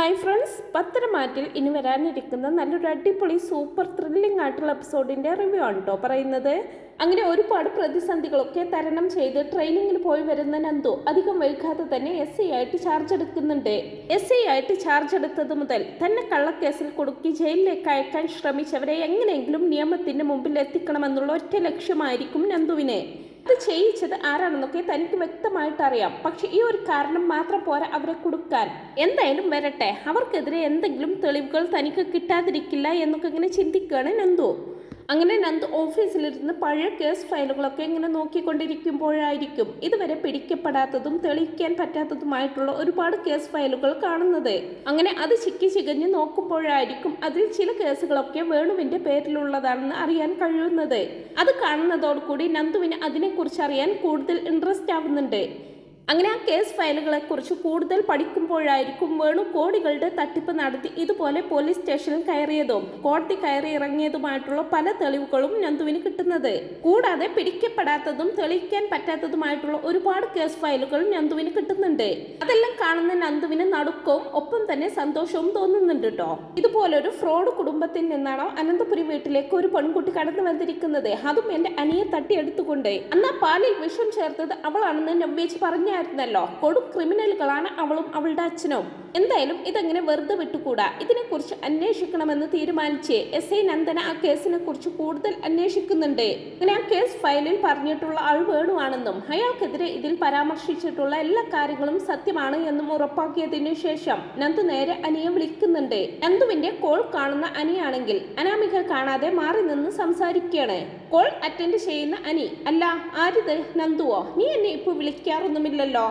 Hi friends പത്തരമാറ്റിൽ ഇനി വരാനിരിക്കുന്ന നല്ലൊരു അടിപൊളി സൂപ്പർ ത്രില്ലിംഗ് ആയിട്ടുള്ള എപ്പിസോഡിന്റെ റിവ്യൂ ആണ് കേട്ടോ പറയുന്നത്. അങ്ങനെ ഒരുപാട് പ്രതിസന്ധികളൊക്കെ തരണം ചെയ്ത് ട്രെയിനിങ്ങിൽ പോയി വരുന്ന നന്ദു അധികം വൈകാതെ തന്നെ എസ് ഐ ആയിട്ട് ചാർജ് എടുക്കുന്നുണ്ട്. എസ് ഐ ആയിട്ട് ചാർജ് എടുത്തത് മുതൽ തന്നെ കള്ളക്കേസിൽ കൊടുക്കി ജയിലിലേക്ക് അയക്കാൻ ശ്രമിച്ചവരെ എങ്ങനെയെങ്കിലും നിയമത്തിന്റെ മുമ്പിൽ എത്തിക്കണമെന്നുള്ള ഒറ്റ ലക്ഷ്യമായിരിക്കും നന്ദുവിനെ. അത് ചെയ്യിച്ചത് ആരാണെന്നൊക്കെ തനിക്ക് വ്യക്തമായിട്ട് അറിയാം പക്ഷെ ഈ ഒരു കാരണം മാത്രം പോരാ അവരെ കൊടുക്കാൻ. എന്തായാലും വരട്ടെ. അവർക്കെതിരെ എന്തെങ്കിലും തെളിവുകൾ തനിക്ക് കിട്ടാതിരിക്കില്ല എന്നൊക്കെ ഇങ്ങനെ ചിന്തിക്കുകയാണ് നന്ദു. അങ്ങനെ നന്ദു ഓഫീസിലിരുന്ന് പഴയ കേസ് ഫയലുകളൊക്കെ ഇങ്ങനെ നോക്കിക്കൊണ്ടിരിക്കുമ്പോഴായിരിക്കും ഇതുവരെ പിടിക്കപ്പെടാത്തതും തെളിയിക്കാൻ പറ്റാത്തതുമായിട്ടുള്ള ഒരുപാട് കേസ് ഫയലുകൾ കാണുന്നത്. അങ്ങനെ അത് ചിക്കി ചികഞ്ഞ് നോക്കുമ്പോഴായിരിക്കും അതിൽ ചില കേസുകളൊക്കെ വേണുവിന്റെ പേരിലുള്ളതാണെന്ന് അറിയാൻ കഴിയുന്നത്. അത് കാണുന്നതോടുകൂടി നന്ദുവിന് അതിനെക്കുറിച്ച് അറിയാൻ കൂടുതൽ ഇൻട്രസ്റ്റ് ആവുന്നുണ്ട്. അങ്ങനെ ആ കേസ് ഫയലുകളെ കുറിച്ച് കൂടുതൽ പഠിക്കുമ്പോഴായിരിക്കും വേണു കോടികളുടെ തട്ടിപ്പ് നടത്തി ഇതുപോലെ പോലീസ് സ്റ്റേഷനിൽ കയറിയതും കോടതി കയറി ഇറങ്ങിയതുമായിട്ടുള്ള പല തെളിവുകളും നന്ദുവിന് കിട്ടുന്നത്. കൂടാതെ പിടിക്കപ്പെടാത്തതും തെളിയിക്കാൻ പറ്റാത്തതുമായിട്ടുള്ള ഒരുപാട് കേസ് ഫയലുകൾ നന്ദുവിന് കിട്ടുന്നുണ്ട്. അതെല്ലാം കാണുന്ന നന്ദുവിന് നടുക്കവും ഒപ്പം തന്നെ സന്തോഷവും തോന്നുന്നുണ്ട് കേട്ടോ ഇതുപോലൊരു ഫ്രോഡ് കുടുംബത്തിൽ നിന്നാണോ അനന്തപുരി വീട്ടിലേക്ക് ഒരു പെൺകുട്ടി കടന്നു വന്നിരിക്കുന്നത്. അതും എന്റെ അനിയെ തട്ടിയെടുത്തുകൊണ്ട്. അന്ന് പാലിൽ വിഷം ചേർത്തത് അവളാണെന്ന് നവ്വേച്ച് പറഞ്ഞായിരുന്നല്ലോ കൊടും ക്രിമിനലുകളാണ് അവളും അവളുടെ അച്ഛനും. എന്തായാലും ഇതങ്ങനെ വെറുതെ വിട്ടുകൂടാ. ഇതിനെക്കുറിച്ച് അന്വേഷിക്കണമെന്ന് തീരുമാനിച്ച് എസ് ഐ നന്ദന ആ കേസിനെ കുറിച്ച് കൂടുതൽ അന്വേഷിക്കുന്നുണ്ട്. അങ്ങനെ ആ കേസ് ഫയലിൽ പറഞ്ഞിട്ടുള്ള ആൾ വേണുവാണെന്നും അയാൾക്കെതിരെ ഇതിൽ പരാമർശിച്ചിട്ടുള്ള എല്ലാ കാര്യങ്ങളും സത്യമാണ് എന്നും ഉറപ്പാക്കിയതിനു ശേഷം നന്ദു നേരെ അനിയെ വിളിക്കുന്നുണ്ട്. നന്ദുവിന്റെ കോൾ കാണുന്ന അനിയാണെങ്കിൽ അനാമിക കാണാതെ മാറി നിന്ന് സംസാരിക്കുകയാണ് കോൾ അറ്റൻഡ് ചെയ്യുന്ന അനി അല്ല ആരിത്? നന്ദുവോ? നീ എന്നെ ഇപ്പോൾ വിളിക്കാറൊന്നുമില്ലല്ലോ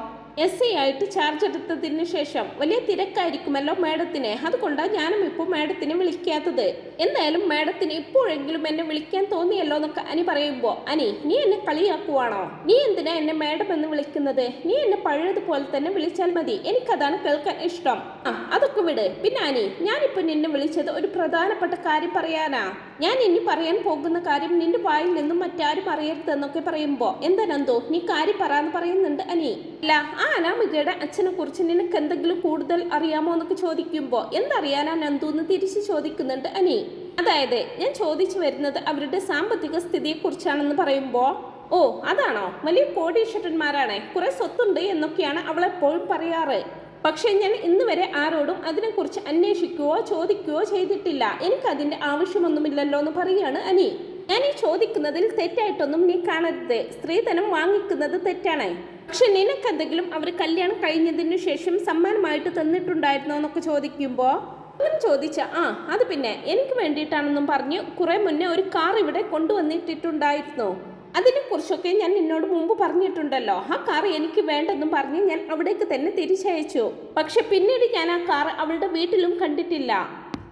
എസ് ഐ ആയിട്ട് ചാർജ് എടുത്തതിന് ശേഷം വലിയ തിരക്കായിരിക്കുമല്ലോ മാഡത്തിന്. അതുകൊണ്ടാണ് ഞാനും ഇപ്പോൾ മാഡത്തിനെ വിളിക്കാത്തത്. എന്തായാലും മാഡത്തിന് ഇപ്പോഴെങ്കിലും എന്നെ വിളിക്കാൻ തോന്നിയല്ലോ എന്നൊക്കെ അനി പറയുമ്പോൾ അനി നീ എന്നെ കളിയാക്കുവാണോ? നീ എന്തിനാ എന്നെ മാഡം എന്ന് വിളിക്കുന്നത്? നീ എന്നെ പഴയതുപോലെ തന്നെ വിളിച്ചാൽ മതി. എനിക്കതാണ് കേൾക്കാൻ ഇഷ്ടം. ആ അതൊക്കെ വിട്. പിന്നെ അനി ഞാനിപ്പോൾ നിന്നെ വിളിച്ചത് ഒരു പ്രധാനപ്പെട്ട കാര്യം പറയാനാ. ഞാൻ ഇനി പറയാൻ പോകുന്ന കാര്യം നിന്റെ വായിൽ നിന്നും മറ്റാരും അറിയരുതെന്നൊക്കെ പറയുമ്പോൾ എന്താ നീ കാര്യം പറയാന്ന് പറയുന്നുണ്ട് അനി. അല്ല ആ അനാമികയുടെ അച്ഛനെ കുറിച്ച് നിനക്ക് എന്തെങ്കിലും കൂടുതൽ അറിയാമോ എന്നൊക്കെ ചോദിക്കുമ്പോൾ എന്തറിയാനാ നന്ദു എന്ന് തിരിച്ച് ചോദിക്കുന്നുണ്ട് അനി. അതായത് ഞാൻ ചോദിച്ചു വരുന്നത് അവരുടെ സാമ്പത്തിക സ്ഥിതിയെ കുറിച്ചാണെന്ന് പറയുമ്പോൾ ഓ അതാണോ? വലിയ കോടീശ്വരന്മാരാണ്. കുറെ സ്വത്തുണ്ട് എന്നൊക്കെയാണ് അവളെപ്പോഴും പറയാറ്. പക്ഷേ ഞാൻ ഇന്ന് വരെ ആരോടും അതിനെക്കുറിച്ച് അന്വേഷിക്കുകയോ ചോദിക്കുകയോ ചെയ്തിട്ടില്ല. എനിക്കതിന്റെ ആവശ്യമൊന്നുമില്ലല്ലോ എന്ന് പറയുകയാണ് അനി. ഞാൻ ഈ ചോദിക്കുന്നതിൽ തെറ്റായിട്ടൊന്നും നീ കാണരുത്. സ്ത്രീധനം വാങ്ങിക്കുന്നത് തെറ്റാണ്. പക്ഷെ നിനക്കെന്തെങ്കിലും അവർ കല്യാണം കഴിഞ്ഞതിന് ശേഷം സമ്മാനമായിട്ട് തന്നിട്ടുണ്ടായിരുന്നോ എന്നൊക്കെ ചോദിക്കുമ്പോൾ അങ്ങനെ ചോദിച്ച ആ അത് പിന്നെ എനിക്ക് വേണ്ടിയിട്ടാണെന്നും പറഞ്ഞ് കുറെ മുന്നേ ഒരു കാർ ഇവിടെ കൊണ്ടുവന്നിട്ടിട്ടുണ്ടായിരുന്നു. അതിനെക്കുറിച്ചൊക്കെ ഞാൻ നിന്നോട് മുമ്പ് പറഞ്ഞിട്ടുണ്ടല്ലോ. ആ കാർ എനിക്ക് വേണ്ടെന്നും പറഞ്ഞ് ഞാൻ അവിടേക്ക് തന്നെ തിരിച്ചയച്ചു. പക്ഷെ പിന്നീട് ഞാൻ ആ കാർ അവളുടെ വീട്ടിലും കണ്ടിട്ടില്ല.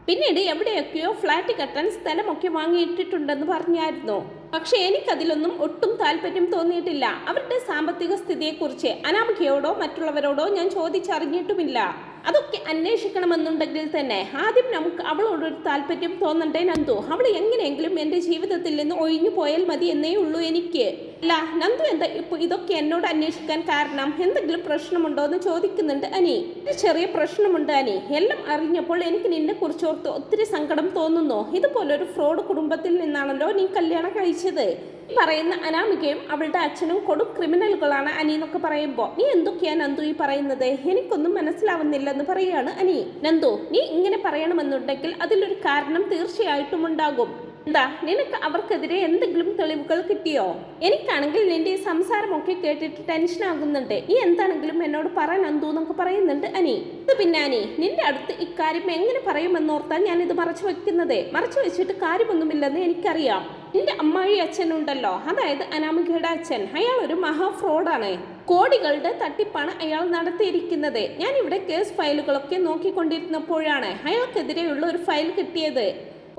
പിന്നീട് എവിടെയൊക്കെയോ ഫ്ലാറ്റ് കെട്ടാൻ സ്ഥലമൊക്കെ വാങ്ങിയിട്ടിട്ടുണ്ടെന്ന് പറഞ്ഞായിരുന്നു. പക്ഷെ എനിക്കതിലൊന്നും ഒട്ടും താല്പര്യം തോന്നിയിട്ടില്ല. അവരുടെ സാമ്പത്തിക സ്ഥിതിയെക്കുറിച്ച് അനാമികയോടോ മറ്റുള്ളവരോടോ ഞാൻ ചോദിച്ചറിഞ്ഞിട്ടുമില്ല. അതൊക്കെ അന്വേഷിക്കണമെന്നുണ്ടെങ്കിൽ തന്നെ ആദ്യം നമുക്ക് അവളോടൊരു താല്പര്യം തോന്നണ്ടേ നന്ദു. അവൾ എങ്ങനെയെങ്കിലും എന്റെ ജീവിതത്തിൽ നിന്ന് ഒഴിഞ്ഞു പോയാൽ മതി എന്നേ ഉള്ളൂ എനിക്ക്. അല്ല നന്ദു എന്താ ഇപ്പോൾ ഇതൊക്കെ എന്നോട് അന്വേഷിക്കാൻ കാരണം? എന്തെങ്കിലും പ്രശ്നമുണ്ടോ എന്ന് ചോദിക്കുന്നുണ്ട് അനി. ഒരു ചെറിയ പ്രശ്നമുണ്ട് അനി. എല്ലാം അറിഞ്ഞപ്പോൾ എനിക്ക് നിന്നെ കുറിച്ചോർത്ത് ഒത്തിരി സങ്കടം തോന്നുന്നു. ഇതുപോലൊരു ഫ്രോഡ് കുടുംബത്തിൽ നിന്നാണല്ലോ നീ കല്യാണം കഴിച്ചത്. ഈ പറയുന്ന അനാമികയും അവളുടെ അച്ഛനും കൊടും ക്രിമിനലുകളാണ് അനി എന്നൊക്കെ പറയുമ്പോൾ നീ എന്തൊക്കെയാ നന്ദു ഈ പറയുന്നത്? എനിക്കൊന്നും മനസ്സിലാവുന്നില്ലെന്ന് പറയാണ് അനി. നന്ദു നീ ഇങ്ങനെ പറയണമെന്നുണ്ടെങ്കിൽ അതിലൊരു കാരണം തീർച്ചയായിട്ടും ഉണ്ടാകും. എന്താ നിനക്ക് അവർക്കെതിരെ എന്തെങ്കിലും തെളിവുകൾ കിട്ടിയോ? എനിക്കാണെങ്കിൽ നിന്റെ ഈ സംസാരമൊക്കെ കേട്ടിട്ട് ടെൻഷൻ ആകുന്നുണ്ട്. നീ എന്താണെങ്കിലും എന്നോട് പറയാൻ നന്ദു എന്നൊക്കെ പറയുന്നുണ്ട് അനി. ഇത് പിന്നെ അനി നിന്റെ അടുത്ത് ഇക്കാര്യം എങ്ങനെ പറയുമെന്നോർത്താൽ ഞാൻ ഇത് മറച്ചു വെക്കുന്നത്. മറച്ചു വെച്ചിട്ട് കാര്യമൊന്നുമില്ലെന്ന് എനിക്കറിയാം. നിന്റെ അമ്മായി അച്ഛനുണ്ടല്ലോ. അതായത് അനാമികയുടെ അച്ഛൻ. അയാൾ ഒരു മഹാ ഫ്രോഡാണ് കോടികളുടെ തട്ടിപ്പാണ് അയാൾ നടത്തിയിരിക്കുന്നത്. ഞാൻ ഇവിടെ കേസ് ഫയലുകളൊക്കെ നോക്കിക്കൊണ്ടിരുന്നപ്പോഴാണ് അയാൾക്കെതിരെയുള്ള ഒരു ഫയൽ കിട്ടിയത്.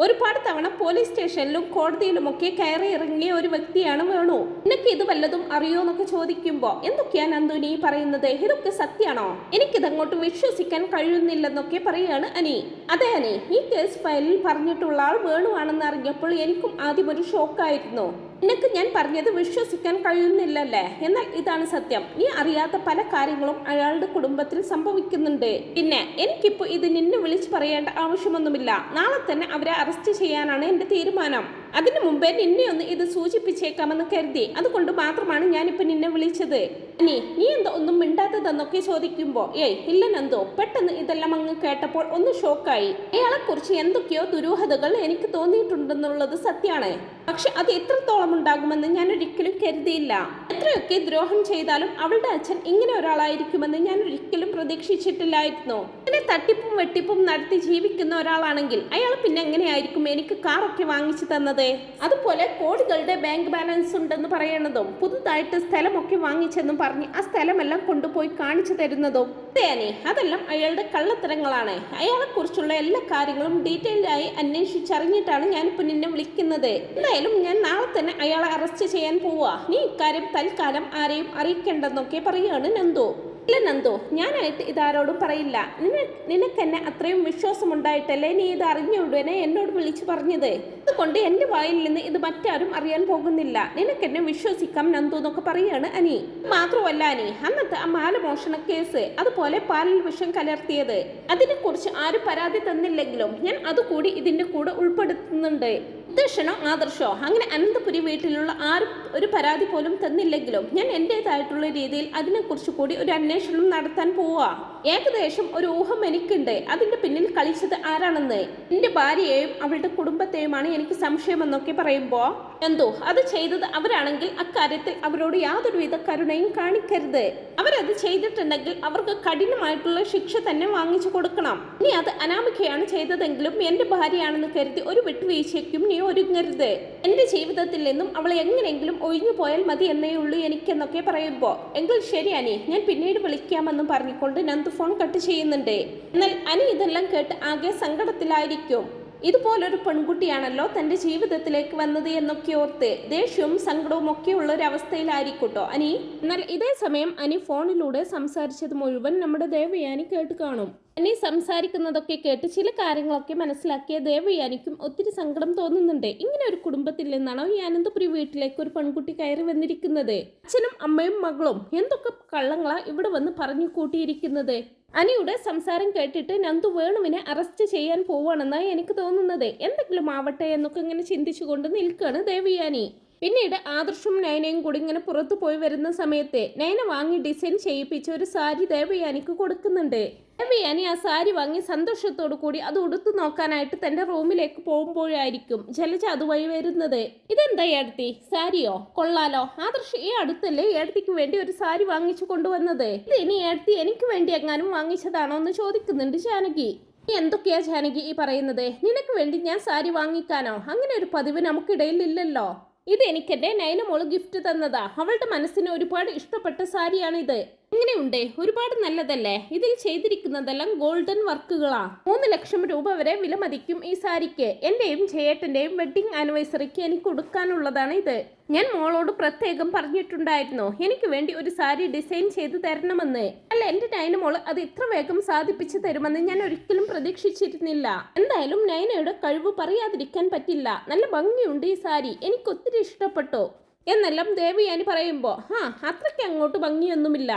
ഒരുപാട് തവണ പോലീസ് സ്റ്റേഷനിലും കോടതിയിലുമൊക്കെ കയറി ഇറങ്ങിയ ഒരു വ്യക്തിയാണ് വേണു. നിനക്ക് ഇത് വല്ലതും അറിയോ എന്നൊക്കെ ചോദിക്കുമ്പോ എന്തൊക്കെയാ നന്ദുനി പറയുന്നത്? ഇതൊക്കെ സത്യാണോ എനിക്കിതങ്ങോട്ട് വിശ്വസിക്കാൻ കഴിയുന്നില്ലെന്നൊക്കെ പറയാണ് അനി. അതെ അനി ഈ കേസ് ഫയലിൽ പറഞ്ഞിട്ടുള്ള ആൾ വേണുവാണെന്ന് അറിഞ്ഞപ്പോൾ എനിക്കും ആദ്യം ഒരു ഷോക്കായിരുന്നു. നിനക്ക് ഞാൻ പറഞ്ഞത് വിശ്വസിക്കാൻ കഴിയുന്നില്ലല്ലേ? എന്നാൽ ഇതാണ് സത്യം. നീ അറിയാത്ത പല കാര്യങ്ങളും അയാളുടെ കുടുംബത്തിൽ സംഭവിക്കുന്നുണ്ട്. പിന്നെ എനിക്കിപ്പോ ഇത് നിന്നെ വിളിച്ചു പറയേണ്ട ആവശ്യമൊന്നുമില്ല. നാളെ തന്നെ അവരെ അറസ്റ്റ് ചെയ്യാനാണ് എന്റെ തീരുമാനം. അതിനു മുമ്പേ നിന്നെ ഒന്ന് ഇത് സൂചിപ്പിച്ചേക്കാമെന്ന് കരുതി. അതുകൊണ്ട് മാത്രമാണ് ഞാനിപ്പോൾ നിന്നെ വിളിച്ചത്. നീ നീ എന്താ ഒന്നും മിണ്ടാത്തതെന്നൊക്കെ ചോദിക്കുമ്പോൾ ഏയ് ഇല്ല നന്ദോ പെട്ടെന്ന് ഇതെല്ലാം അങ്ങ് കേട്ടപ്പോൾ ഒന്ന് ഷോക്കായി. അയാളെക്കുറിച്ച് എന്തൊക്കെയോ ദുരൂഹതകൾ എനിക്ക് തോന്നിയിട്ടുണ്ടെന്നുള്ളത് സത്യമാണ്. പക്ഷെ അത് എത്രത്തോളം ഉണ്ടാകുമെന്ന് ഞാൻ ഒരിക്കലും കരുതിയില്ല. എത്രയൊക്കെ ദ്രോഹം ചെയ്താലും അവളുടെ അച്ഛൻ ഇങ്ങനെ ഒരാളായിരിക്കുമെന്ന് ഞാൻ ഒരിക്കലും പ്രതീക്ഷിച്ചിട്ടില്ലായിരുന്നു. ഇങ്ങനെ തട്ടിപ്പും വെട്ടിപ്പും നടത്തി ജീവിക്കുന്ന ഒരാളാണെങ്കിൽ അയാൾ പിന്നെ എങ്ങനെയായിരിക്കും എനിക്ക് കാറൊക്കെ വാങ്ങിച്ചു തന്നത്? അതുപോലെ കോടികളുടെ ബാങ്ക് ബാലൻസ് ഉണ്ടെന്ന് പറയുന്നതും പുതുതായിട്ട് സ്ഥലമൊക്കെ വാങ്ങിച്ചെന്നും പറഞ്ഞ് ആ സ്ഥലമെല്ലാം കൊണ്ടുപോയി കാണിച്ചു തരുന്നതും. തേനെ അതെല്ലാം അയാളുടെ കള്ളത്തരങ്ങളാണ്. അയാളെക്കുറിച്ചുള്ള എല്ലാ കാര്യങ്ങളും ഡീറ്റെയിൽ ആയി അന്വേഷിച്ചറിഞ്ഞിട്ടാണ് ഞാനിപ്പോൾ നിന്നെ വിളിക്കുന്നത്. എന്തായാലും ഞാൻ നാളെ തന്നെ അയാളെ അറസ്റ്റ് ചെയ്യാൻ പോവാ. നീ ഇക്കാര്യം തൽക്കാലം ആരെയും അറിയിക്കേണ്ടെന്നൊക്കെ പറയാണ് നന്ദു. ഇല്ല നന്ദു ഞാനായിട്ട് ഇതാരോടും പറയില്ല. നിന നിനക്കെന്നെ അത്രയും വിശ്വാസമുണ്ടായിട്ടല്ലേ നീ ഇത് അറിഞ്ഞ ഉടനെ എന്നോട് വിളിച്ചു പറഞ്ഞത്? അതുകൊണ്ട് എന്റെ വായിൽ നിന്ന് ഇത് മറ്റാരും അറിയാൻ പോകുന്നില്ല. നിനക്കെന്നെ വിശ്വസിക്കാം നന്ദു എന്നൊക്കെ പറയാണ് അനി. മാത്രമല്ല അനി അന്നത്തെ ആ മാലമോഷണ കേസ് അതുപോലെ പാലിൽ വിഷം കലർത്തിയത്. അതിനെക്കുറിച്ച് ആരും പരാതി തന്നില്ലെങ്കിലും ഞാൻ അതുകൂടി ഇതിന്റെ കൂടെ ഉൾപ്പെടുത്തുന്നുണ്ട്. ഉദ്ദേശനോ ആദർശമോ അങ്ങനെ അനന്തപുരി വീട്ടിലുള്ള ആരും ഒരു പരാതി പോലും തന്നില്ലെങ്കിലും? ഞാൻ എന്റെതായിട്ടുള്ള രീതിയിൽ അതിനെക്കുറിച്ച് കൂടി ഒരു അന്വേഷണം നടത്താൻ പോവാ. ഏകദേശം ഒരു ഊഹം എനിക്കുണ്ട്. അതിന്റെ പിന്നിൽ കളിച്ചത് ആരാണെന്ന്. എന്റെ ഭാര്യയെയും അവളുടെ കുടുംബത്തെയുമാണ് എനിക്ക് സംശയമെന്നൊക്കെ പറയുമ്പോ എന്തോ അത് ചെയ്തത് അവരാണെങ്കിൽ അക്കാര്യത്തിൽ അവരോട് യാതൊരുവിധ കരുണയും കാണിക്കരുത്. അവരത് ചെയ്തിട്ടുണ്ടെങ്കിൽ അവർക്ക് കഠിനമായിട്ടുള്ള ശിക്ഷ തന്നെ വാങ്ങിച്ചു കൊടുക്കണം. നീ അത് അനാമികയാണ് ചെയ്തതെങ്കിലും എന്റെ ഭാര്യയാണെന്ന് കരുതി ഒരു വിട്ടുവീഴ്ചയ്ക്കും നീ ഒരുങ്ങരുത്. എന്റെ ജീവിതത്തിൽ നിന്നും അവളെ എങ്ങനെയെങ്കിലും ഒഴിഞ്ഞു പോയാൽ മതി എന്നേ ഉള്ളൂ എനിക്കെന്നൊക്കെ പറയുമ്പോ എങ്കിൽ ശരി അനി ഞാൻ പിന്നീട് വിളിക്കാമെന്നും പറഞ്ഞുകൊണ്ട് നന്ദു ഫോൺ കട്ട് ചെയ്യുന്നുണ്ട്. എന്നാൽ അനി ഇതെല്ലാം കേട്ട് ആകെ സങ്കടത്തിലായിരിക്കും. ഇതുപോലൊരു പെൺകുട്ടിയാണല്ലോ തന്റെ ജീവിതത്തിലേക്ക് വന്നത് എന്നൊക്കെ ഓർത്ത് ദേഷ്യവും സങ്കടവും ഒക്കെ ഉള്ള ഒരു അവസ്ഥയിലായിരിക്കട്ടോ അനി. എന്നാൽ ഇതേ സമയം അനി ഫോണിലൂടെ സംസാരിച്ചത് മുഴുവൻ നമ്മുടെ ദേവയാനി കേട്ട് കാണും. അനി സംസാരിക്കുന്നതൊക്കെ കേട്ട് ചില കാര്യങ്ങളൊക്കെ മനസ്സിലാക്കിയ ദേവയാനിക്കും ഒത്തിരി സങ്കടം തോന്നുന്നുണ്ട്. ഇങ്ങനെ ഒരു കുടുംബത്തിൽ നിന്നാണോ ഈ അനന്തപുരി വീട്ടിലേക്ക് ഒരു പെൺകുട്ടി കയറി വന്നിരിക്കുന്നത്? അച്ഛനും അമ്മയും മകളും എന്തൊക്കെ കള്ളങ്ങളാ ഇവിടെ വന്ന് പറഞ്ഞു കൂട്ടിയിരിക്കുന്നത്? അനിയുടെ സംസാരം കേട്ടിട്ട് നന്ദു വേണുവിനെ അറസ്റ്റ് ചെയ്യാൻ പോവാണെന്നാണ് എനിക്ക് തോന്നുന്നത്. എന്തെങ്കിലും ആവട്ടെ എന്നൊക്കെ ഇങ്ങനെ ചിന്തിച്ചുകൊണ്ട് നിൽക്കുകയാണ് ദേവിയാനി പിന്നീട് ആദർശും നയനയും കൂടി ഇങ്ങനെ പുറത്തു പോയി വരുന്ന സമയത്ത് നയന വാങ്ങി ഡിസൈൻ ചെയ്യിപ്പിച്ച ഒരു സാരി ദേവയാനിക്ക് കൊടുക്കുന്നുണ്ട്. ദേവയാനി ആ സാരി വാങ്ങി സന്തോഷത്തോടു കൂടി അത് ഉടുത്തു നോക്കാനായിട്ട് തന്റെ റൂമിലേക്ക് പോകുമ്പോഴായിരിക്കും ജലജ അതുവഴി വരുന്നത്. ഇതെന്താ ഏടത്തി? സാരിയോ? കൊള്ളാലോ. ആദർശ് ഈ അടുത്തല്ലേ ഏടത്തിക്ക് വേണ്ടി ഒരു സാരി വാങ്ങിച്ചു കൊണ്ടുവന്നത്? ഇത് ഇനി ഏടത്തി എനിക്ക് വേണ്ടി എങ്ങാനും വാങ്ങിച്ചതാണോ എന്ന് ചോദിക്കുന്നുണ്ട് ജാനകി. നീ എന്തൊക്കെയാ ജാനകി ഈ പറയുന്നത്? നിനക്ക് വേണ്ടി ഞാൻ സാരി വാങ്ങിക്കാനോ? അങ്ങനെ ഒരു പതിവ് നമുക്കിടയിൽ ഇല്ലല്ലോ. ഇത് എനിക്കെന്റെ നൈന മോൾ ഗിഫ്റ്റ് തന്നതാ. അവളുടെ മനസ്സിന് ഒരുപാട് ഇഷ്ടപ്പെട്ട സാരിയാണിത്. എങ്ങനെയുണ്ട്? ഒരുപാട് നല്ലതല്ലേ? ഇതിൽ ചെയ്തിരിക്കുന്നതെല്ലാം ഗോൾഡൻ വർക്കുകളാ. മൂന്ന് ലക്ഷം രൂപ വരെ വില മതിക്കും ഈ സാരിക്ക്. എന്റെയും ജയേട്ടന്റെയും വെഡിങ് ആനിവേഴ്സറിക്ക് എനിക്ക് കൊടുക്കാനുള്ളതാണ് ഇത്. ഞാൻ മോളോട് പ്രത്യേകം പറഞ്ഞിട്ടുണ്ടായിരുന്നു. എനിക്ക് വേണ്ടി ഒരു സാരി ഡിസൈൻ ചെയ്ത് തരണമെന്ന്. അല്ല എന്റെ നയനമോൾ അത് ഇത്ര വേഗം സാധിപ്പിച്ചു തരുമെന്ന് ഞാൻ ഒരിക്കലും പ്രതീക്ഷിച്ചിരുന്നില്ല. എന്തായാലും നയനയുടെ കഴിവ് പറയാതിരിക്കാൻ പറ്റില്ല. നല്ല ഭംഗിയുണ്ട് ഈ സാരി. എനിക്ക് ഒത്തിരി ഇഷ്ടപ്പെട്ടു. എന്നെല്ലാം ദേവിയാനി പറയുമ്പോൾ ഹാ അത്രയ്ക്ക് അങ്ങോട്ട് ഭംഗിയൊന്നുമില്ല.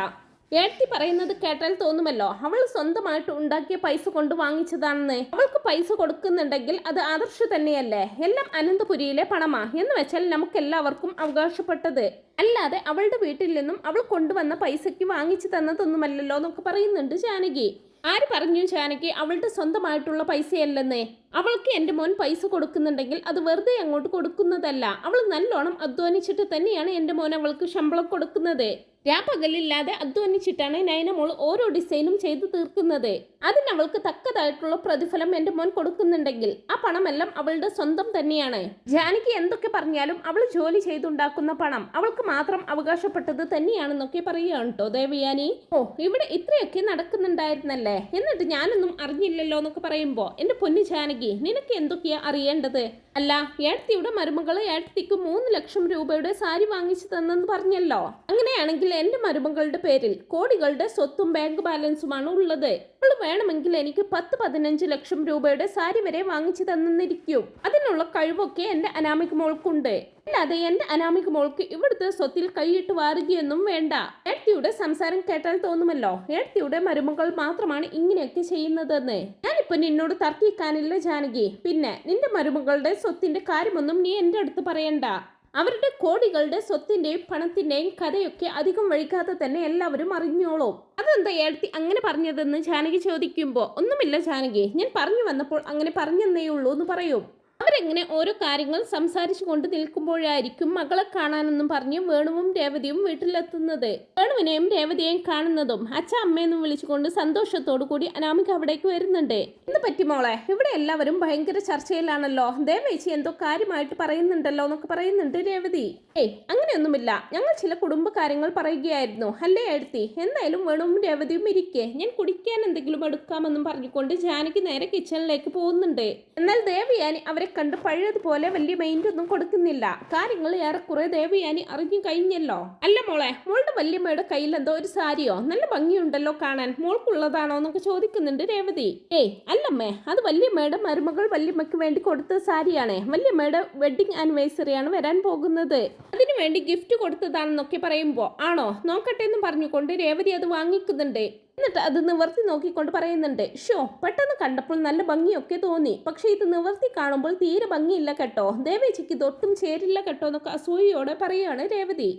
ഏട്ടി പറയുന്നത് കേട്ടാൽ തോന്നുമല്ലോ അവൾ സ്വന്തമായിട്ട് ഉണ്ടാക്കിയ പൈസ കൊണ്ട് വാങ്ങിച്ചതാണെന്ന്. അവൾക്ക് പൈസ കൊടുക്കുന്നുണ്ടെങ്കിൽ അത് ആദർശ തന്നെയല്ലേ? എല്ലാം അനന്തപുരിയിലെ പണമാ. എന്ന് വെച്ചാൽ നമുക്ക് എല്ലാവർക്കും അവകാശപ്പെട്ടത്. അല്ലാതെ അവളുടെ വീട്ടിൽ നിന്നും അവൾ കൊണ്ടുവന്ന പൈസയ്ക്ക് വാങ്ങിച്ചു തന്നതൊന്നുമല്ലല്ലോ എന്നൊക്കെ പറയുന്നുണ്ട് ജാനകി. ആര് പറഞ്ഞു ചാനയ്ക്ക് അവളുടെ സ്വന്തമായിട്ടുള്ള പൈസയല്ലെന്നേ? അവൾക്ക് എന്റെ മോൻ പൈസ കൊടുക്കുന്നുണ്ടെങ്കിൽ അത് വെറുതെ അങ്ങോട്ട് കൊടുക്കുന്നതല്ല. അവൾ നല്ലോണം അധ്വാനിച്ചിട്ട് തന്നെയാണ് എന്റെ മോൻ അവൾക്ക് ശമ്പളം കൊടുക്കുന്നത്. രാപ്പകലില്ലാതെ അധ്വാനിച്ചിട്ടാണ് നയന മോൾ ഓരോ ഡിസൈനും ചെയ്തു തീർക്കുന്നത്. അതിന് അവൾക്ക് തക്കതായിട്ടുള്ള പ്രതിഫലം എന്റെ മോൻ കൊടുക്കുന്നുണ്ടെങ്കിൽ ആ പണമെല്ലാം അവളുടെ സ്വന്തം തന്നെയാണ്. ജാനകി എന്തൊക്കെ പറഞ്ഞാലും അവൾ ജോലി ചെയ്തുണ്ടാക്കുന്ന പണം അവൾക്ക് മാത്രം അവകാശപ്പെട്ടത് തന്നെയാണെന്നൊക്കെ പറയുകയാണ് കേട്ടോ ദേവിയാനി. ഓ ഇവിടെ ഇത്രയൊക്കെ നടക്കുന്നുണ്ടായിരുന്നല്ലേ? എന്നിട്ട് ഞാനൊന്നും അറിഞ്ഞില്ലല്ലോ എന്നൊക്കെ പറയുമ്പോൾ എന്റെ പൊന്നു ജാനകി നിനക്ക് എന്തൊക്കെയാ അറിയേണ്ടത്? അല്ല ഏട്ടത്തിയുടെ മരുമകൾ ഏട്ടത്തിക്ക് മൂന്ന് ലക്ഷം രൂപയുടെ സാരി വാങ്ങിച്ചു തന്നെന്ന് പറഞ്ഞല്ലോ. അങ്ങനെയാണെങ്കിൽ എന്റെ മരുമകളുടെ പേരിൽ കോടികളുടെ സ്വത്തും ബാങ്ക് ബാലൻസുമാണ് ഉള്ളത്. അവൾ വേണമെങ്കിൽ എനിക്ക് പത്ത് പതിനഞ്ച് ലക്ഷം രൂപയുടെ സാരി വരെ വാങ്ങിച്ചു തന്നിരിക്കും. അതിനുള്ള കഴിവൊക്കെ എന്റെ അനാമിക മോൾക്കുണ്ട്. അല്ലാതെ എന്റെ അനാമിക മോൾക്ക് ഇവിടുത്തെ സ്വത്തിൽ കൈയിട്ട് വാരുകയൊന്നും വേണ്ട. ഏട്ടിയുടെ സംസാരം കേട്ടാൽ തോന്നുമല്ലോ. ഏട്ടിയുടെ മരുമകൾ മാത്രമാണ് ഇങ്ങനെയൊക്കെ ചെയ്യുന്നതെന്ന്. ഞാനിപ്പോ നിന്നോട് തർക്കിക്കാനില്ല ജാനകി. പിന്നെ നിന്റെ മരുമകളുടെ സ്വത്തിന്റെ കാര്യമൊന്നും നീ എന്റെ അടുത്ത് പറയണ്ട. അവരുടെ കോടികളുടെ സ്വത്തിന്റെയും പണത്തിന്റെയും കഥയൊക്കെ അധികം വഴിക്കാതെ തന്നെ എല്ലാവരും അറിഞ്ഞോളും. അതെന്താ ഏഴ്ത്തി അങ്ങനെ പറഞ്ഞതെന്ന് ജാനകി ചോദിക്കുമ്പോൾ ഒന്നുമില്ല ജാനകി. ഞാൻ പറഞ്ഞു വന്നപ്പോൾ അങ്ങനെ പറഞ്ഞെന്നേ ഉള്ളൂ എന്ന് പറയും. അവരെങ്ങനെ ഓരോ കാര്യങ്ങൾ സംസാരിച്ചു കൊണ്ട് നിൽക്കുമ്പോഴായിരിക്കും മകളെ കാണാനെന്നും പറഞ്ഞ് വേണുവും രേവതിയും വീട്ടിലെത്തുന്നത്. വേണുവിനെയും രേവതിയെയും കാണുന്നതും അച്ഛ അമ്മയെന്നും വിളിച്ചുകൊണ്ട് സന്തോഷത്തോടു കൂടി അനാമിക അവിടേക്ക് വരുന്നുണ്ട്. എന്ന് പറ്റി മോളെ? ഇവിടെ എല്ലാവരും ഭയങ്കര ചർച്ചയിലാണല്ലോ. ദേവേച്ചി എന്തോ കാര്യമായിട്ട് പറയുന്നുണ്ടല്ലോ എന്നൊക്കെ പറയുന്നുണ്ട് രേവതി. ഏയ് അങ്ങനെയൊന്നുമില്ല. ഞങ്ങൾ ചില കുടുംബകാര്യങ്ങൾ പറയുകയായിരുന്നു. അല്ലേ എഴുത്തി എന്തായാലും വേണുവും രവതിയും ഇരിക്കെ. ഞാൻ കുടിക്കാൻ എന്തെങ്കിലും എടുക്കാമെന്നും പറഞ്ഞുകൊണ്ട് ജാനകി നേരെ കിച്ചണിലേക്ക് പോകുന്നുണ്ട്. എന്നാൽ ദേവയാനി അവരെ കണ്ട് പഴയതുപോലെ വലിയ മൈൻഡ് ഒന്നും കൊടുക്കുന്നില്ല. കാര്യങ്ങൾ ഏറെക്കുറെ ദേവയാനി അറിഞ്ഞു കഴിഞ്ഞല്ലോ. അല്ല മോളെ മോളുടെ വല്യമ്മയുടെ കയ്യിൽ എന്തോ ഒരു സാരിയോ? നല്ല ഭംഗിയുണ്ടല്ലോ കാണാൻ. മോൾക്കുള്ളതാണോ എന്നൊക്കെ ചോദിക്കുന്നുണ്ട് രേവതി. ഏയ് അല്ലമ്മേ അത് വല്യമ്മയുടെ മരുമകൾ വല്യമ്മയ്ക്ക് വേണ്ടി കൊടുത്ത സാരിയാണ്. വല്യമ്മയുടെ വെഡിങ് ആനിവേഴ്സറി ആണ് വരാൻ പോകുന്നത്. അതിനു വേണ്ടി ഗിഫ്റ്റ് കൊടുത്തതാണെന്നൊക്കെ പറയുമ്പോൾ ആണോ? നോക്കട്ടെ എന്ന് പറഞ്ഞുകൊണ്ട് രേവതി അത് വാങ്ങിക്കുന്നുണ്ട്. എന്നിട്ട് അത് നിവർത്തി നോക്കിക്കൊണ്ട് പറയുന്നുണ്ട് ഷോ പെട്ടെന്ന് കണ്ടപ്പോൾ നല്ല ഭംഗിയൊക്കെ തോന്നി. പക്ഷെ ഇത് നിവർത്തി കാണുമ്പോൾ തീരെ ഭംഗിയില്ല കേട്ടോ. ദേവേച്ചിക്ക് ഇതൊട്ടും ചേരില്ല കേട്ടോ എന്നൊക്കെ അസൂയയോടെ പറയുകയാണ് രേവതി.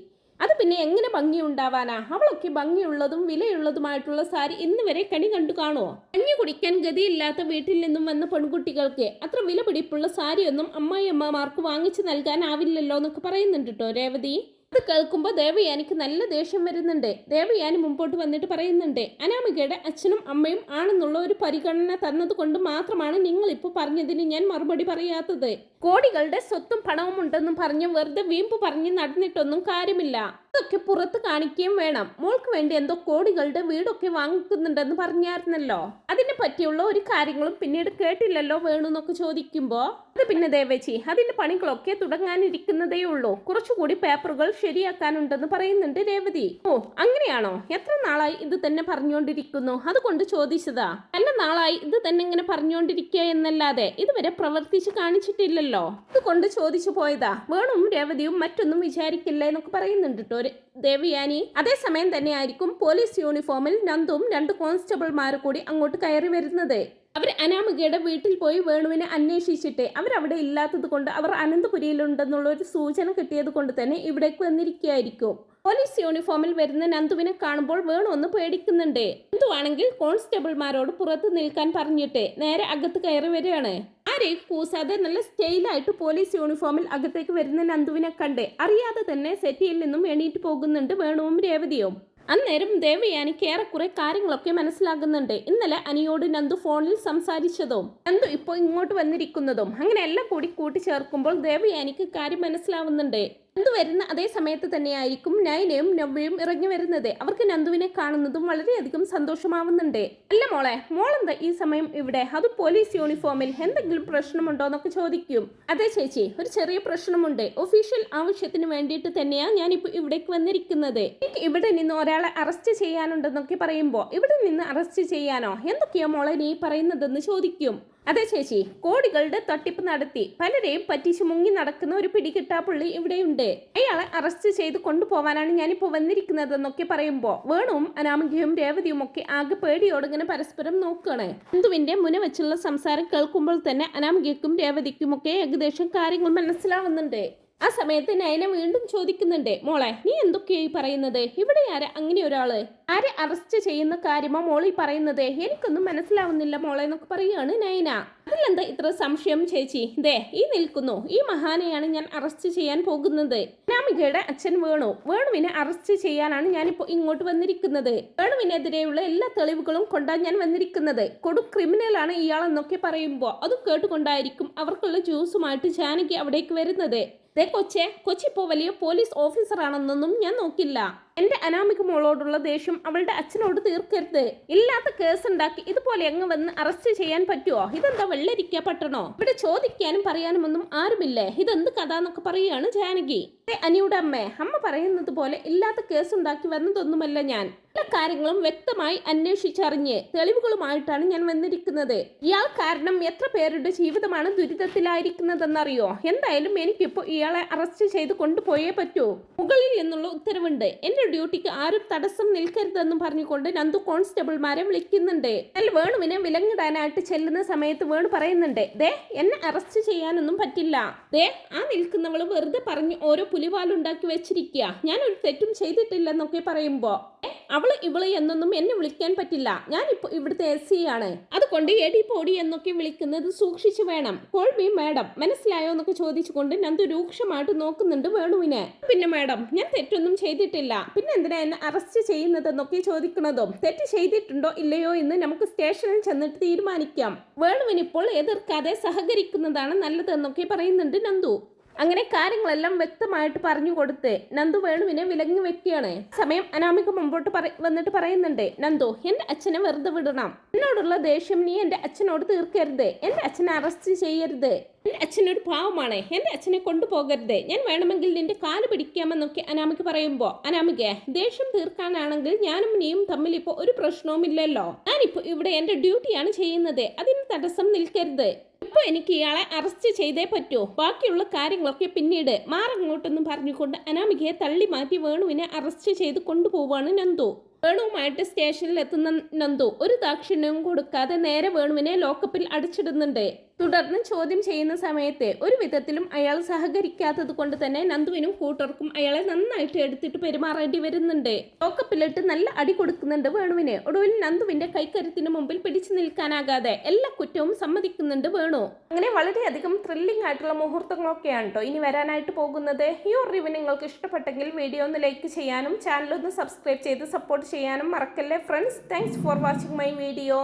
അത് പിന്നെ എങ്ങനെ ഭംഗി ഉണ്ടാവാനാ അവളൊക്കെ ഭംഗിയുള്ളതും വിലയുള്ളതുമായിട്ടുള്ള സാരി ഇന്ന് വരെ കണി കണ്ടു കാണുമോ കഞ്ഞി കുടിക്കാൻ ഗതിയില്ലാത്ത വീട്ടിൽ നിന്നും വന്ന പെൺകുട്ടികൾക്ക് അത്ര വില പിടിപ്പുള്ള സാരിയൊന്നും അമ്മായിയമ്മമാർക്ക് വാങ്ങിച്ചു നൽകാനാവില്ലല്ലോ എന്നൊക്കെ പറയുന്നുണ്ട് കേട്ടോ രേവതി. അത് കേൾക്കുമ്പോൾ ദേവയാനിക്ക് നല്ല ദേഷ്യം വരുന്നുണ്ട്. ദേവയാനി മുമ്പോട്ട് വന്നിട്ട് പറയുന്നുണ്ട് അനാമികയുടെ അച്ഛനും അമ്മയും ആണെന്നുള്ള ഒരു പരിഗണന തന്നത് കൊണ്ട് മാത്രമാണ് നിങ്ങളിപ്പോൾ പറഞ്ഞതിന് ഞാൻ മറുപടി പറയാത്തത്. കോടികളുടെ സ്വത്തും പണവും ഉണ്ടെന്നും പറഞ്ഞ് വെറുതെ വീമ്പ് പറഞ്ഞ് നടന്നിട്ടൊന്നും കാര്യമില്ല. അതൊക്കെ പുറത്ത് കാണിക്കുകയും വേണം. മോൾക്ക് വേണ്ടി എന്തോ കോടികളുടെ വീടൊക്കെ വാങ്ങിക്കുന്നുണ്ടെന്ന് പറഞ്ഞായിരുന്നല്ലോ. അതിനെ പറ്റിയുള്ള ഒരു കാര്യങ്ങളും പിന്നീട് കേട്ടില്ലല്ലോ വേണു എന്നൊക്കെ ചോദിക്കുമ്പോൾ അത് പിന്നെ ദേവേച്ചി അതിന്റെ പണികളൊക്കെ തുടങ്ങാനിരിക്കുന്നതേ ഉള്ളൂ. കുറച്ചുകൂടി പേപ്പറുകൾ ശരിയാക്കാനുണ്ടെന്ന് പറയുന്നുണ്ട് രേവതി. ഓ അങ്ങനെയാണോ? എത്ര നാളായി ഇത് തന്നെ പറഞ്ഞുകൊണ്ടിരിക്കുന്നു? അതുകൊണ്ട് ചോദിച്ചതാ. നല്ല നാളായി ഇത് തന്നെ ഇങ്ങനെ പറഞ്ഞുകൊണ്ടിരിക്കുക എന്നല്ലാതെ ഇതുവരെ പ്രവർത്തിച്ച് കാണിച്ചിട്ടില്ലല്ലോ. അതുകൊണ്ട് ചോദിച്ചു പോയതാ. വേണും രേവതിയും മറ്റൊന്നും വിചാരിക്കില്ല എന്നൊക്കെ പറയുന്നുണ്ട് കേട്ടോ ദേവിയാനി. അതേസമയം തന്നെ ആയിരിക്കും പോലീസ് യൂണിഫോമിൽ നന്ദും രണ്ട് കോൺസ്റ്റബിൾമാർ കൂടി അങ്ങോട്ട് കയറി വരുന്നത്. അവർ അനാമികയുടെ വീട്ടിൽ പോയി വേണുവിനെ അന്വേഷിച്ചിട്ട് അവരവിടെ ഇല്ലാത്തത് കൊണ്ട് അവർ അനന്തപുരിയിലുണ്ടെന്നുള്ള ഒരു സൂചന കിട്ടിയത് കൊണ്ട് തന്നെ ഇവിടേക്ക് വന്നിരിക്കുകയായിരിക്കും. പോലീസ് യൂണിഫോമിൽ വരുന്ന നന്ദുവിനെ കാണുമ്പോൾ വേണു ഒന്ന് പേടിക്കുന്നുണ്ട്. നന്ദുവാണെങ്കിൽ കോൺസ്റ്റബിൾമാരോട് പുറത്ത് നിൽക്കാൻ പറഞ്ഞിട്ട് നേരെ അകത്ത് കയറി വരികയാണ്. ആരെയും കൂസാതെ നല്ല സ്റ്റൈലായിട്ട് പോലീസ് യൂണിഫോമിൽ അകത്തേക്ക് വരുന്ന നന്ദുവിനെ കണ്ട്. അറിയാതെ തന്നെ സെറ്റിയിൽ നിന്നും എണീറ്റ് പോകുന്നുണ്ട് വേണുവും രേവതിയും. അന്നേരം ദേവയാനിക്ക് ഏറെക്കുറെ കാര്യങ്ങളൊക്കെ മനസ്സിലാകുന്നുണ്ട്. ഇന്നലെ അനിയോട് നന്ദു ഫോണിൽ സംസാരിച്ചതും നന്ദു ഇപ്പോൾ ഇങ്ങോട്ട് വന്നിരിക്കുന്നതും അങ്ങനെ എല്ലാം കൂടി കൂട്ടിച്ചേർക്കുമ്പോൾ ദേവയാനിക്ക് കാര്യം മനസ്സിലാവുന്നുണ്ട്. നന്ദു വരുന്ന അതേ സമയത്ത് തന്നെയായിരിക്കും നയനയും നവ്യയും ഇറങ്ങി വരുന്നത്. അവർക്ക് നന്ദുവിനെ കാണുന്നതും വളരെയധികം സന്തോഷമാവുന്നുണ്ട്. അല്ല മോളെ മോളെന്താ ഈ സമയം ഇവിടെ? അത് പോലീസ് യൂണിഫോമിൽ എന്തെങ്കിലും പ്രശ്നമുണ്ടോ എന്നൊക്കെ ചോദിക്കും. അതെ ചേച്ചി ഒരു ചെറിയ പ്രശ്നമുണ്ട്. ഒഫീഷ്യൽ ആവശ്യത്തിന് വേണ്ടിയിട്ട് തന്നെയാണ് ഞാനിപ്പോൾ ഇവിടേക്ക് വന്നിരിക്കുന്നത്. എനിക്ക് ഇവിടെ നിന്ന് ഒരാളെ അറസ്റ്റ് ചെയ്യാനുണ്ടെന്നൊക്കെ പറയുമ്പോൾ ഇവിടെ നിന്ന് അറസ്റ്റ് ചെയ്യാനോ? എന്തൊക്കെയാ മോളെ നീ പറയുന്നതെന്ന് ചോദിക്കും. അതെ ചേച്ചി. കോടികളുടെ തട്ടിപ്പ് നടത്തി പലരെയും പറ്റിച്ച് മുങ്ങി നടക്കുന്ന ഒരു പിടികിട്ടാപ്പുള്ളി ഇവിടെയുണ്ട്. അയാളെ അറസ്റ്റ് ചെയ്ത് കൊണ്ടുപോവാനാണ് ഞാനിപ്പോൾ വന്നിരിക്കുന്നതെന്നൊക്കെ പറയുമ്പോൾ വേണുവും അനാമികയും രേവതിയും ഒക്കെ ആകെ പേടിയോടങ്ങനെ പരസ്പരം നോക്കുകയാണ് ബന്ധുവിന്റെ മുന വെച്ചുള്ള സംസാരം കേൾക്കുമ്പോൾ തന്നെ അനാമികയ്ക്കും രേവതിക്കും ഒക്കെ ഏകദേശം കാര്യങ്ങൾ മനസ്സിലാവുന്നുണ്ട്. ആ സമയത്ത് നയന വീണ്ടും ചോദിക്കുന്നുണ്ട് മോളെ നീ എന്തൊക്കെയായി പറയുന്നത്? ഇവിടെ ആരാ അങ്ങനെ ഒരാൾ? ആരെ അറസ്റ്റ് ചെയ്യുന്ന കാര്യമോ മോളി പറയുന്നത്? എനിക്കൊന്നും മനസ്സിലാവുന്നില്ല മോളെ എന്നൊക്കെ പറയുകയാണ് നയന. അതിലെന്താ ഇത്ര സംശയം ചേച്ചി? ദേ ഈ നിൽക്കുന്നു. ഈ മഹാനെയാണ് ഞാൻ അറസ്റ്റ് ചെയ്യാൻ പോകുന്നത്. നാമികയുടെ അച്ഛൻ വേണു. വേണുവിനെ അറസ്റ്റ് ചെയ്യാനാണ് ഞാനിപ്പോൾ ഇങ്ങോട്ട് വന്നിരിക്കുന്നത്. വേണുവിനെതിരെയുള്ള എല്ലാ തെളിവുകളും കൊണ്ടാ ഞാൻ വന്നിരിക്കുന്നത്. കൊടു ക്രിമിനലാണ് ഇയാളെന്നൊക്കെ പറയുമ്പോൾ അത് കേട്ടുകൊണ്ടായിരിക്കും അവർക്കുള്ള ജ്യൂസുമായിട്ട് ജാനകി അവിടേക്ക് വരുന്നത്. ദേ കൊച്ചെ കൊച്ചിപ്പോ വലിയ പോലീസ് ഓഫീസറാണെന്നൊന്നും ഞാൻ നോക്കില്ല. എന്റെ അനാമിക മോളോടുള്ള ദേഷ്യം അവളുടെ അച്ഛനോട് തീർക്കരുത്. ഇല്ലാത്ത കേസ് ഉണ്ടാക്കി ഇതുപോലെ അങ്ങ് വന്ന് അറസ്റ്റ് ചെയ്യാൻ പറ്റുമോ ഇതെന്താ വെള്ളരിക്ക പട്ടണോ? ഇവിടെ ചോദിക്കാനും പറയാനും ഒന്നും ആരുമില്ലേ? ഇതെന്ത് കഥ എന്നൊക്കെ പറയുകയാണ് ജാനകി. അനിയുടെ അമ്മേ. അമ്മ പറയുന്നത് പോലെ ഇല്ലാത്ത കേസ് ഉണ്ടാക്കി വന്നതൊന്നുമല്ല ഞാൻ. എല്ലാ കാര്യങ്ങളും വ്യക്തമായി അന്വേഷിച്ചറിഞ്ഞ് തെളിവുകളുമായിട്ടാണ് ഞാൻ വന്നിരിക്കുന്നത്. ഇയാൾ കാരണം എത്ര പേരുടെ ജീവിതമാണ് ദുരിതത്തിലായിരിക്കുന്നതെന്നറിയോ? എന്തായാലും എനിക്കിപ്പോൾ ഇയാളെ അറസ്റ്റ് ചെയ്ത് കൊണ്ടുപോയേ പറ്റൂ. മുകളിൽ നിന്നുള്ള ഉത്തരവുണ്ട്. എന്റെ ഡ്യൂട്ടിക്ക് ആരും തടസ്സം നിൽക്കരുതെന്നും പറഞ്ഞുകൊണ്ട് നന്ദു കോൺസ്റ്റബിൾമാരെ വിളിക്കുന്നുണ്ട്. എന്നാൽ വേണുവിനെ വിലങ്ങിടാനായിട്ട് ചെല്ലുന്ന സമയത്ത് വേണു പറയുന്നുണ്ട്. ദേ എന്നെ അറസ്റ്റ് ചെയ്യാനൊന്നും പറ്റില്ല. ദേ ആ നിൽക്കുന്നവൾ വെറുതെ പറഞ്ഞ് ഓരോ പുലിവാലുണ്ടാക്കി വെച്ചിരിക്കുക ഞാൻ ഒരു തെറ്റും ചെയ്തിട്ടില്ലെന്നൊക്കെ പറയുമ്പോ. "ഏ, അവൾ ഇവൾ എന്നൊന്നും എന്നെ വിളിക്കാൻ പറ്റില്ല. ഞാൻ ഇപ്പൊ ഇവിടുത്തെ എസ് സി ആണ്. അതുകൊണ്ട് എടി പൊടി എന്നൊക്കെ വിളിക്കുന്നത് സൂക്ഷിച്ചു വേണം. Call me madam. മനസ്സിലായോ എന്നൊക്കെ ചോദിച്ചുകൊണ്ട് നന്ദു രൂക്ഷമായിട്ട് നോക്കുന്നുണ്ട് വേണുവിനെ. പിന്നെ മാഡം ഞാൻ തെറ്റൊന്നും ചെയ്തിട്ടില്ല. പിന്നെ എന്തിനാ എന്നെ അറസ്റ്റ് ചെയ്യുന്നതെന്നൊക്കെ ചോദിക്കുന്നതും തെറ്റ് ചെയ്തിട്ടുണ്ടോ ഇല്ലയോ എന്ന് നമുക്ക് സ്റ്റേഷനിൽ ചെന്നിട്ട് തീരുമാനിക്കാം. വേണുവിനിപ്പോൾ എതിർക്കാതെ സഹകരിക്കുന്നതാണ് നല്ലതെന്നൊക്കെ പറയുന്നുണ്ട് നന്ദു. അങ്ങനെ കാര്യങ്ങളെല്ലാം വ്യക്തമായിട്ട് പറഞ്ഞു കൊടുത്ത് നന്ദു വേണുവിനെ വിലങ്ങി വെക്കുകയാണ്. സമയം അനാമിക മുമ്പോട്ട് വന്നിട്ട് പറയുന്നുണ്ട് നന്ദു എന്റെ അച്ഛനെ വെറുതെ വിടണം. എന്നോടുള്ള ദേഷ്യം നീ എന്റെ അച്ഛനോട് തീർക്കരുത്. എന്റെ അച്ഛനെ അറസ്റ്റ് ചെയ്യരുത്. അച്ഛനൊരു പാവമാണ്. എന്റെ അച്ഛനെ കൊണ്ടുപോകരുത്. ഞാൻ വേണമെങ്കിൽ നിന്റെ കാൽ പിടിക്കാമെന്നൊക്കെ അനാമിക പറയുമ്പോ അനാമിക ദേഷ്യം തീർക്കാനാണെങ്കിൽ ഞാനും നീയും തമ്മിൽ ഇപ്പോൾ ഒരു പ്രശ്നവുമില്ലല്ലോ ഞാനിപ്പോ ഇവിടെ എന്റെ ഡ്യൂട്ടിയാണ് ചെയ്യുന്നത്. അതിന് തടസ്സം നിൽക്കരുത്. ഇപ്പൊ എനിക്ക് ഇയാളെ അറസ്റ്റ് ചെയ്തേ പറ്റൂ. ബാക്കിയുള്ള കാര്യങ്ങളൊക്കെ പിന്നീട് മാറങ്ങോട്ടെന്ന് പറഞ്ഞുകൊണ്ട് അനാമികയെ തള്ളി മാറ്റി വേണുവിനെ അറസ്റ്റ് ചെയ്ത് കൊണ്ടുപോവാണ് നന്ദു. വേണുവുമായിട്ട് സ്റ്റേഷനിൽ എത്തുന്ന നന്ദു ഒരു ദാക്ഷിണ്യവും കൊടുക്കാതെ നേരെ വേണുവിനെ ലോക്കപ്പിൽ അടിച്ചിടുന്നുണ്ട്. തുടർന്ന് ചോദ്യം ചെയ്യുന്ന സമയത്ത് ഒരു വിധത്തിലും അയാൾ സഹകരിക്കാത്തത് കൊണ്ട് തന്നെ നന്ദുവിനും കൂട്ടർക്കും അയാളെ നന്നായിട്ട് എടുത്തിട്ട് പെരുമാറേണ്ടി വരുന്നുണ്ട്. ലോക്കപ്പിലിട്ട് നല്ല അടി കൊടുക്കുന്നുണ്ട് വേണുവിന്. ഒടുവിൽ നന്ദുവിന്റെ കൈക്കരുത്തിന് മുമ്പിൽ പിടിച്ചു നിൽക്കാനാകാതെ എല്ലാ കുറ്റവും സമ്മതിക്കുന്നുണ്ട് വേണു. അങ്ങനെ വളരെയധികം ത്രില്ലിംഗ് ആയിട്ടുള്ള മുഹൂർത്തങ്ങളൊക്കെയാണ് കേട്ടോ ഇനി വരാനായിട്ട് പോകുന്നത്. ഈ ഒരു നിങ്ങൾക്ക് ഇഷ്ടപ്പെട്ടെങ്കിൽ വീഡിയോ ഒന്ന് ലൈക്ക് ചെയ്യാനും ചാനൽ ഒന്ന് സബ്സ്ക്രൈബ് ചെയ്ത് സപ്പോർട്ട് ചെയ്യാനും മറക്കല്ലേ friends thanks for watching my video